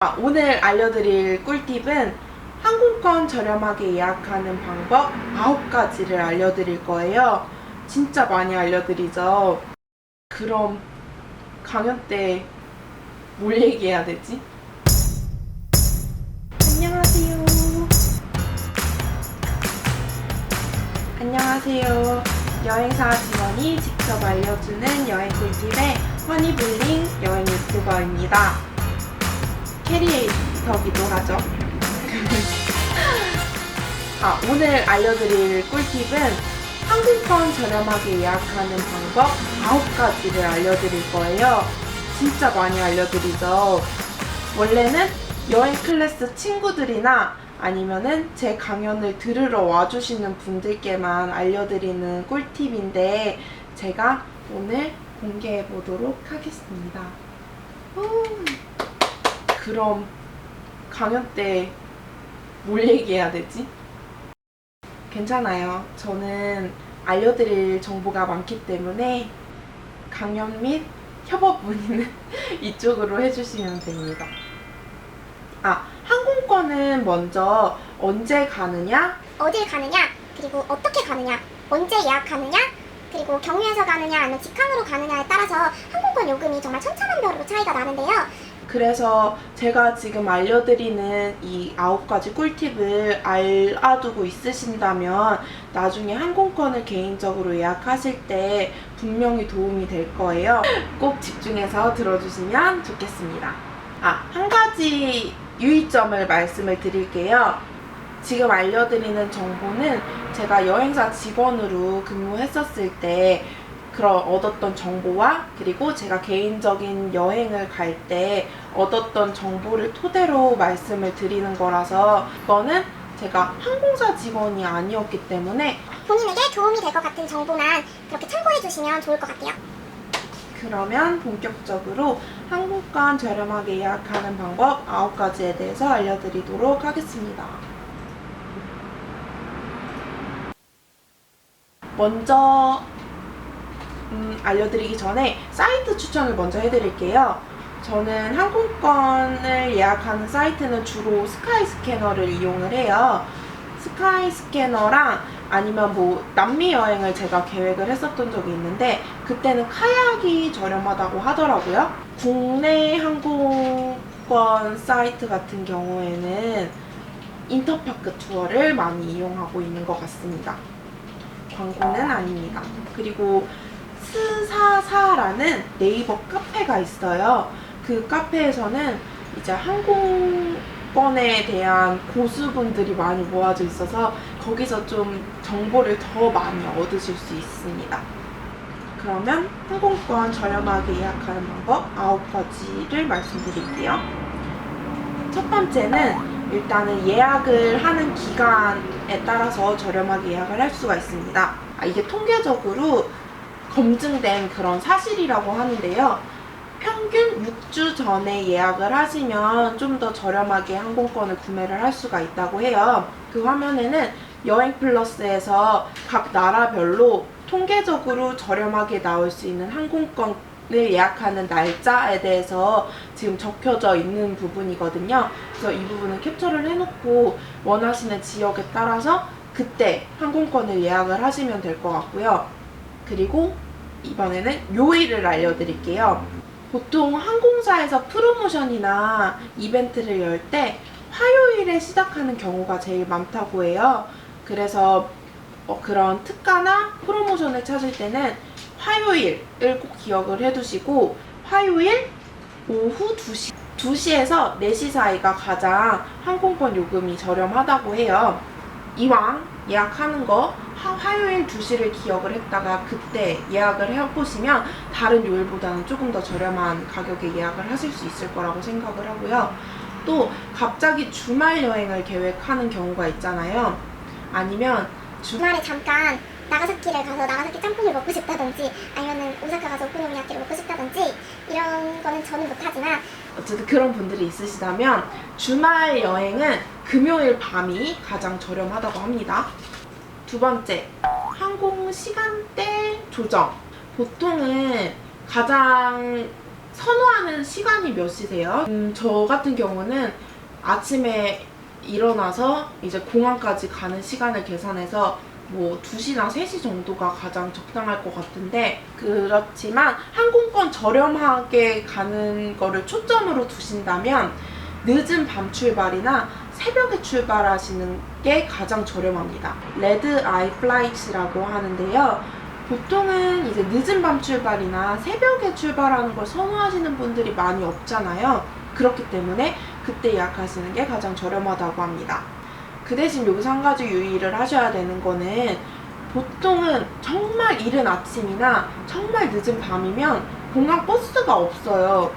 아, 오늘 알려드릴 꿀팁은 항공권 저렴하게 예약하는 방법 9가지를 알려드릴 거예요. 진짜 많이 알려드리죠. 그럼 강연 때 뭘 얘기해야 되지? 안녕하세요. 안녕하세요. 여행사 직원이 직접 알려주는 여행 꿀팁의 허니블링 여행 유튜버입니다. 캐리에이터기도 하죠. 아, 오늘 알려드릴 꿀팁은 항공권 저렴하게 예약하는 방법 9가지를 알려드릴 거예요. 진짜 많이 알려드리죠. 원래는 여행 클래스 친구들이나 아니면은 제 강연을 들으러 와주시는 분들께만 알려드리는 꿀팁인데 제가 오늘 공개해 보도록 하겠습니다. 음. 그럼 강연 때 뭘 얘기해야 되지? 괜찮아요. 저는 알려드릴 정보가 많기 때문에 강연 및 협업 문의는 이쪽으로 해주시면 됩니다. 아, 항공권은 먼저 언제 가느냐? 어딜 가느냐, 그리고 어떻게 가느냐, 언제 예약하느냐, 그리고 경유해서 가느냐 아니면 직항으로 가느냐에 따라서 항공권 요금이 정말 천차만별로 차이가 나는데요. 그래서 제가 지금 알려드리는 이 아홉 가지 꿀팁을 알아두고 있으신다면 나중에 항공권을 개인적으로 예약하실 때 분명히 도움이 될 거예요. 꼭 집중해서 들어주시면 좋겠습니다. 아, 한 가지 유의점을 말씀을 드릴게요. 지금 알려드리는 정보는 제가 여행사 직원으로 근무했었을 때 그런 얻었던 정보와 그리고 제가 개인적인 여행을 갈 때 얻었던 정보를 토대로 말씀을 드리는 거라서 그거는 제가 항공사 직원이 아니었기 때문에 본인에게 도움이 될 것 같은 정보만 그렇게 참고해 주시면 좋을 것 같아요. 그러면 본격적으로 항공권 저렴하게 예약하는 방법 9가지에 대해서 알려드리도록 하겠습니다. 먼저 음, 알려드리기 전에 사이트 추천을 먼저 해드릴게요. 저는 항공권을 예약하는 사이트는 주로 스카이 스캐너를 이용을 해요. 스카이 스캐너랑 아니면 뭐 남미 여행을 제가 계획을 했었던 적이 있는데 그때는 카약이 저렴하다고 하더라고요. 국내 항공권 사이트 같은 경우에는 인터파크 투어를 많이 이용하고 있는 것 같습니다. 광고는 아닙니다. 그리고 스사사라는 네이버 카페가 있어요. 그 카페에서는 이제 항공권에 대한 고수분들이 많이 모아져 있어서 거기서 좀 정보를 더 많이 얻으실 수 있습니다. 그러면 항공권 저렴하게 예약하는 방법 9가지를 말씀드릴게요. 첫 번째는 일단은 예약을 하는 기간에 따라서 저렴하게 예약을 할 수가 있습니다. 아, 이게 통계적으로 검증된 그런 사실이라고 하는데요. 평균 6주 전에 예약을 하시면 좀 더 저렴하게 항공권을 구매를 할 수가 있다고 해요. 그 화면에는 여행 플러스에서 각 나라별로 통계적으로 저렴하게 나올 수 있는 항공권을 예약하는 날짜에 대해서 지금 적혀져 있는 부분이거든요. 그래서 이 부분은 캡처를 해놓고 원하시는 지역에 따라서 그때 항공권을 예약을 하시면 될 것 같고요. 그리고 이번에는 요일을 알려드릴게요. 보통 항공사에서 프로모션이나 이벤트를 열 때 화요일에 시작하는 경우가 제일 많다고 해요. 그래서 어, 그런 특가나 프로모션을 찾을 때는 화요일을 꼭 기억을 해두시고 화요일 오후 2시 2시에서 4시 사이가 가장 항공권 요금이 저렴하다고 해요. 이왕 예약하는 거 화- 화요일 2시를 기억을 했다가 그때 예약을 해보시면 다른 요일보다는 조금 더 저렴한 가격에 예약을 하실 수 있을 거라고 생각을 하고요. 또 갑자기 주말 여행을 계획하는 경우가 있잖아요. 아니면 주, 주말에 잠깐 나가사키를 가서 나가사키 짬뽕을 먹고 싶다든지 아니면은 오사카 가서 오코노미야키를 먹고 싶다든지 이런 거는 저는 못하지만 어쨌든 그런 분들이 있으시다면 주말 여행은 금요일 밤이 가장 저렴하다고 합니다. 두 번째, 항공 시간대 조정. 보통은 가장 선호하는 시간이 몇 시세요? 음, 저 같은 경우는 아침에 일어나서 이제 공항까지 가는 시간을 계산해서 뭐 2시나 3시 정도가 가장 적당할 것 같은데 그렇지만 항공권 저렴하게 가는 거를 초점으로 두신다면 늦은 밤 출발이나 새벽에 출발하시는 게 가장 저렴합니다. 레드 아이 플라이츠라고 하는데요. 보통은 이제 늦은 밤 출발이나 새벽에 출발하는 걸 선호하시는 분들이 많이 없잖아요. 그렇기 때문에 그때 예약하시는 게 가장 저렴하다고 합니다. 그 대신 여기서 한 가지 유의를 하셔야 되는 거는 보통은 정말 이른 아침이나 정말 늦은 밤이면 공항 버스가 없어요.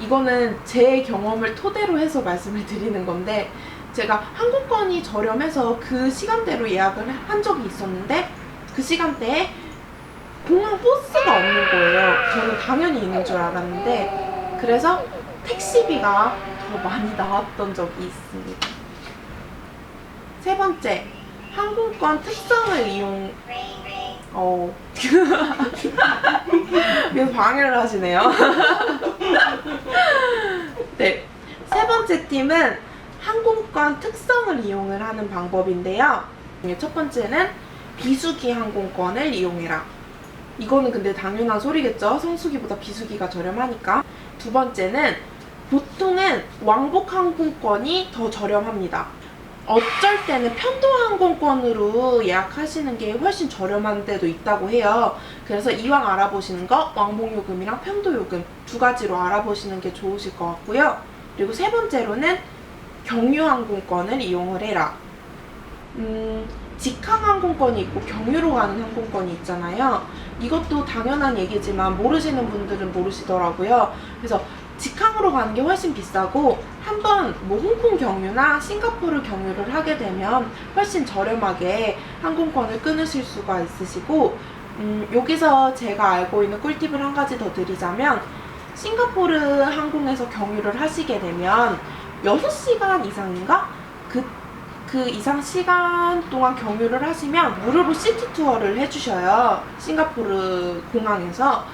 이거는 제 경험을 토대로 해서 말씀을 드리는 건데 제가 항공권이 저렴해서 그 시간대로 예약을 한 적이 있었는데 그 시간대에 공항 버스가 없는 거예요. 저는 당연히 있는 줄 알았는데 그래서 택시비가 더 많이 나왔던 적이 있습니다. 세 번째, 항공권 특성을 이용 어 그래서 방해를 하시네요. 네. 세 번째 팁은 항공권 특성을 이용을 하는 방법인데요. 첫 번째는 비수기 항공권을 이용해라. 이거는 근데 당연한 소리겠죠. 성수기보다 비수기가 저렴하니까. 두 번째는 보통은 왕복 항공권이 더 저렴합니다. 어쩔 때는 편도 항공권으로 예약하시는 게 훨씬 저렴한 데도 있다고 해요. 그래서 이왕 알아보시는 거 왕복 요금이랑 편도 요금 두 가지로 알아보시는 게 좋으실 것 같고요. 그리고 세 번째로는 경유 항공권을 이용을 해라. 음, 직항 항공권이 있고 경유로 가는 항공권이 있잖아요. 이것도 당연한 얘기지만 모르시는 분들은 모르시더라고요. 그래서 직항으로 가는 게 훨씬 비싸고 한번 뭐 홍콩 경유나 싱가포르 경유를 하게 되면 훨씬 저렴하게 항공권을 끊으실 수가 있으시고 음, 여기서 제가 알고 있는 꿀팁을 한 가지 더 드리자면 싱가포르 항공에서 경유를 하시게 되면 6시간 이상인가? 그, 그 이상 시간 동안 경유를 하시면 무료로 시티 투어를 해주셔요. 싱가포르 공항에서.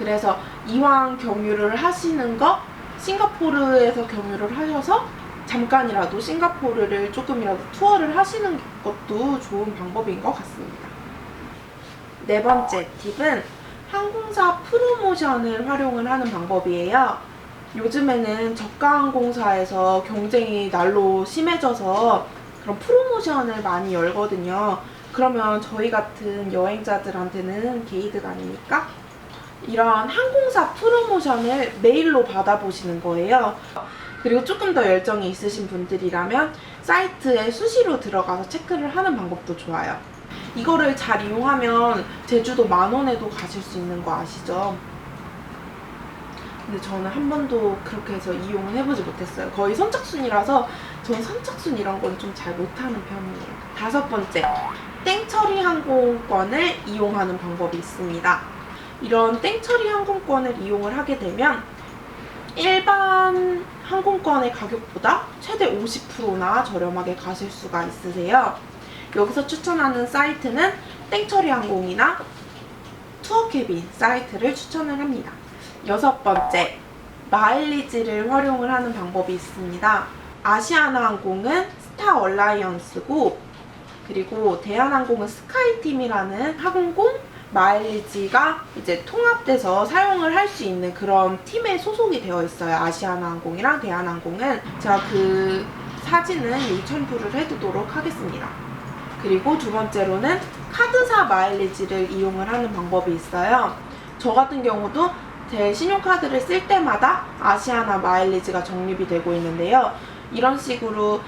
그래서 이왕 경유를 하시는 거 싱가포르에서 경유를 하셔서 잠깐이라도 싱가포르를 조금이라도 투어를 하시는 것도 좋은 방법인 것 같습니다. 네 번째 팁은 항공사 프로모션을 활용을 하는 방법이에요. 요즘에는 저가 항공사에서 경쟁이 날로 심해져서 그런 프로모션을 많이 열거든요. 그러면 저희 같은 여행자들한테는 게이드가 아닙니까? 이런 항공사 프로모션을 메일로 받아보시는 거예요. 그리고 조금 더 열정이 있으신 분들이라면 사이트에 수시로 들어가서 체크를 하는 방법도 좋아요. 이거를 잘 이용하면 제주도 만원에도 가실 수 있는 거 아시죠? 근데 저는 한 번도 그렇게 해서 이용을 해보지 못했어요. 거의 선착순이라서 저는 선착순 이런 건 좀 잘 못하는 편이에요. 다섯 번째, 땡처리 항공권을 이용하는 방법이 있습니다. 이런 땡처리 항공권을 이용을 하게 되면 일반 항공권의 가격보다 최대 50%나 저렴하게 가실 수가 있으세요. 여기서 추천하는 사이트는 땡처리 항공이나 투어캐빈 사이트를 추천을 합니다. 여섯 번째, 마일리지를 활용을 하는 방법이 있습니다. 아시아나 항공은 스타 얼라이언스고 그리고 대한항공은 스카이팀이라는 항공 마일리지가 이제 통합돼서 사용을 할 수 있는 그런 팀에 소속이 되어 있어요. 아시아나 항공이랑 대한항공은 제가 그 사진은 여기 첨부를 해두도록 하겠습니다. 그리고 두 번째로는 카드사 마일리지를 이용을 하는 방법이 있어요. 저 같은 경우도 제 신용카드를 쓸 때마다 아시아나 마일리지가 적립이 되고 있는데요. 이런 식으로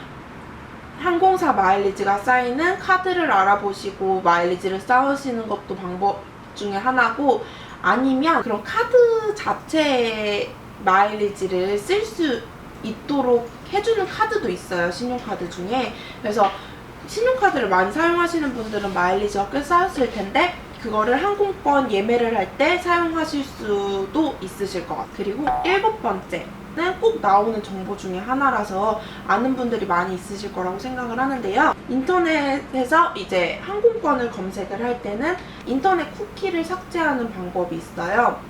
항공사 마일리지가 쌓이는 카드를 알아보시고 마일리지를 쌓으시는 것도 방법 중에 하나고 아니면 그런 카드 자체의 마일리지를 쓸 수 있도록 해주는 카드도 있어요. 신용카드 중에. 그래서 신용카드를 많이 사용하시는 분들은 마일리지가 꽤 쌓였을 텐데 그거를 항공권 예매를 할 때 사용하실 수도 있으실 것 같아요. 그리고 일곱 번째 는꼭 나오는 정보 중에 하나라서 아는 분들이 많이 있으실 거라고 생각을 하는데요. 인터넷에서 이제 항공권을 검색을 할 때는 인터넷 쿠키를 삭제하는 방법이 있어요.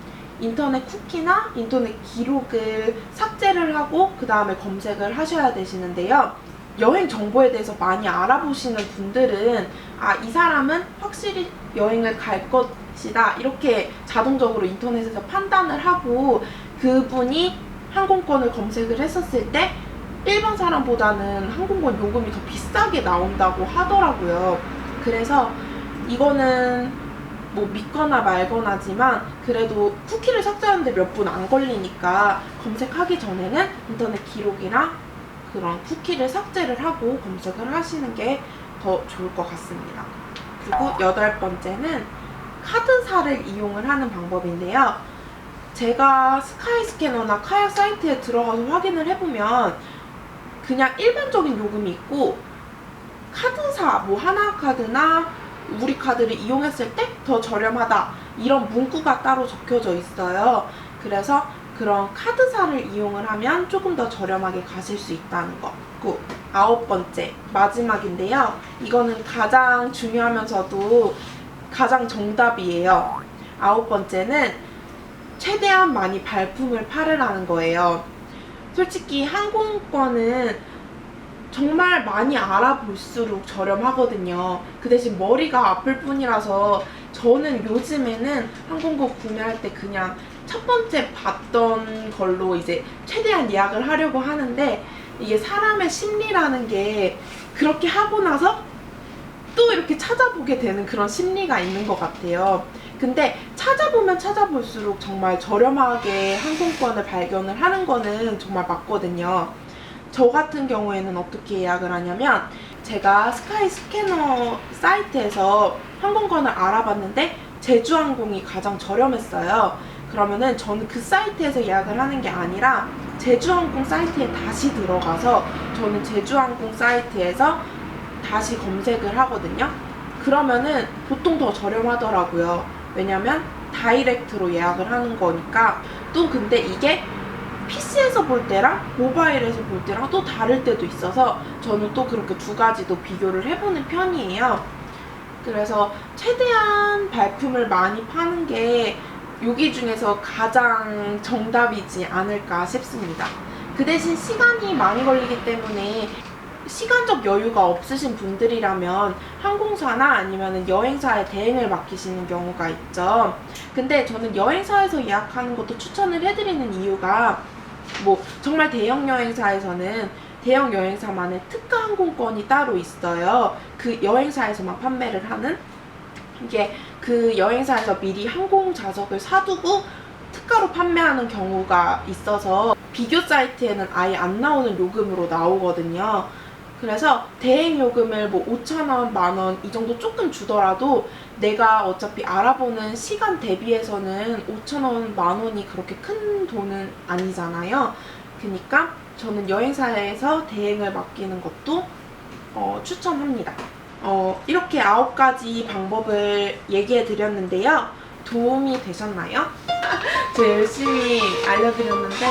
인터넷 쿠키나 인터넷 기록을 삭제를 하고 그 다음에 검색을 하셔야 되시는데요. 여행 정보에 대해서 많이 알아보시는 분들은 아, 이 사람은 확실히 여행을 갈 것이다. 이렇게 자동적으로 인터넷에서 판단을 하고 그분이 항공권을 검색을 했었을 때 일반 사람보다는 항공권 요금이 더 비싸게 나온다고 하더라고요. 그래서 이거는 뭐 믿거나 말거나지만 그래도 쿠키를 삭제하는데 몇 분 안 걸리니까 검색하기 전에는 인터넷 기록이랑 그런 쿠키를 삭제를 하고 검색을 하시는 게 더 좋을 것 같습니다. 그리고 여덟 번째는 카드사를 이용을 하는 방법인데요. 제가 스카이 스캐너나 카약 사이트에 들어가서 확인을 해보면 그냥 일반적인 요금이 있고 카드사 뭐 하나카드나 우리 카드를 이용했을 때 더 저렴하다 이런 문구가 따로 적혀져 있어요. 그래서 그런 카드사를 이용을 하면 조금 더 저렴하게 가실 수 있다는 거. 그 아홉 번째 마지막인데요. 이거는 가장 중요하면서도 가장 정답이에요. 아홉 번째는 최대한 많이 발품을 팔으라는 거예요. 솔직히 항공권은 정말 많이 알아볼수록 저렴하거든요. 그 대신 머리가 아플 뿐이라서 저는 요즘에는 항공권 구매할 때 그냥 첫 번째 봤던 걸로 이제 최대한 예약을 하려고 하는데 이게 사람의 심리라는 게 그렇게 하고 나서 또 이렇게 찾아보게 되는 그런 심리가 있는 것 같아요. 근데 찾아보면 찾아볼수록 정말 저렴하게 항공권을 발견을 하는 거는 정말 맞거든요. 저 같은 경우에는 어떻게 예약을 하냐면 제가 스카이 스캐너 사이트에서 항공권을 알아봤는데 제주항공이 가장 저렴했어요. 그러면은 저는 그 사이트에서 예약을 하는 게 아니라 제주항공 사이트에 다시 들어가서 저는 제주항공 사이트에서 다시 검색을 하거든요. 그러면은 보통 더 저렴하더라고요. 왜냐면 다이렉트로 예약을 하는 거니까 또 근데 이게 PC에서 볼 때랑 모바일에서 볼 때랑 또 다를 때도 있어서 저는 또 그렇게 두 가지도 비교를 해보는 편이에요. 그래서 최대한 발품을 많이 파는 게 여기 중에서 가장 정답이지 않을까 싶습니다. 그 대신 시간이 많이 걸리기 때문에 시간적 여유가 없으신 분들이라면 항공사나 아니면 여행사에 대행을 맡기시는 경우가 있죠. 근데 저는 여행사에서 예약하는 것도 추천을 해드리는 이유가 뭐 정말 대형 여행사에서는 대형 여행사만의 특가 항공권이 따로 있어요. 그 여행사에서만 판매를 하는 이게 그 여행사에서 미리 항공 좌석을 사두고 특가로 판매하는 경우가 있어서 비교 사이트에는 아예 안 나오는 요금으로 나오거든요. 그래서 대행 요금을 뭐 5,000원, 만 원 이 정도 조금 주더라도 내가 어차피 알아보는 시간 대비해서는 5,000원, 만 원이 그렇게 큰 돈은 아니잖아요. 그러니까 저는 여행사에서 대행을 맡기는 것도 어, 추천합니다. 어, 이렇게 아홉 가지 방법을 얘기해 드렸는데요. 도움이 되셨나요? 저 열심히 알려드렸는데,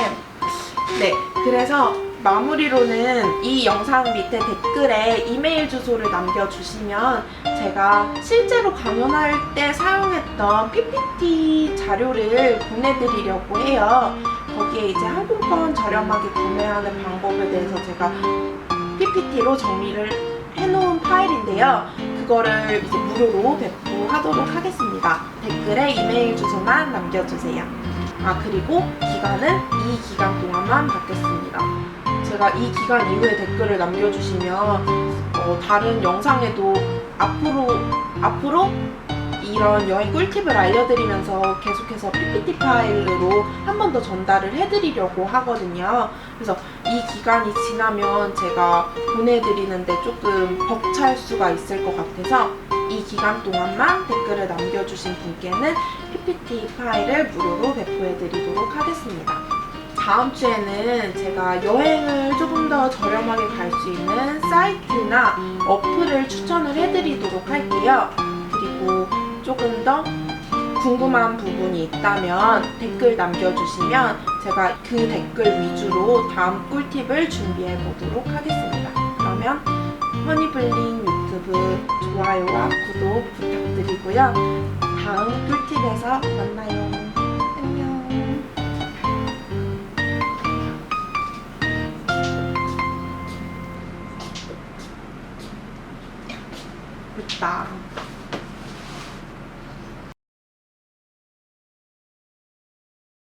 네. 그래서 마무리로는 이 영상 밑에 댓글에 이메일 주소를 남겨주시면 제가 실제로 강연할 때 사용했던 PPT 자료를 보내드리려고 해요. 거기에 이제 항공권 저렴하게 구매하는 방법에 대해서 제가 PPT로 정리를 해놓은 파일인데요. 그거를 이제 무료로 배포하도록 하겠습니다. 댓글에 이메일 주소만 남겨주세요. 아 그리고 기간은 이 기간 동안만 받겠습니다. 제가 이 기간 이후에 댓글을 남겨주시면 어, 다른 영상에도 앞으로 앞으로 이런 여행 꿀팁을 알려드리면서 계속해서 PPT 파일로 한 번 더 전달을 해드리려고 하거든요. 그래서 이 기간이 지나면 제가 보내드리는데 조금 벅찰 수가 있을 것 같아서 이 기간 동안만 댓글을 남겨주신 분께는 PPT 파일을 무료로 배포해드리도록 하겠습니다. 다음 주에는 제가 여행을 조금 더 저렴하게 갈 수 있는 사이트나 어플을 추천을 해드리도록 할게요. 그리고 조금 더 궁금한 부분이 있다면 댓글 남겨주시면 제가 그 댓글 위주로 다음 꿀팁을 준비해 보도록 하겠습니다. 그러면 허니블링 유튜브 좋아요와 구독 부탁드리고요. 다음 꿀팁에서 만나요. 됐다.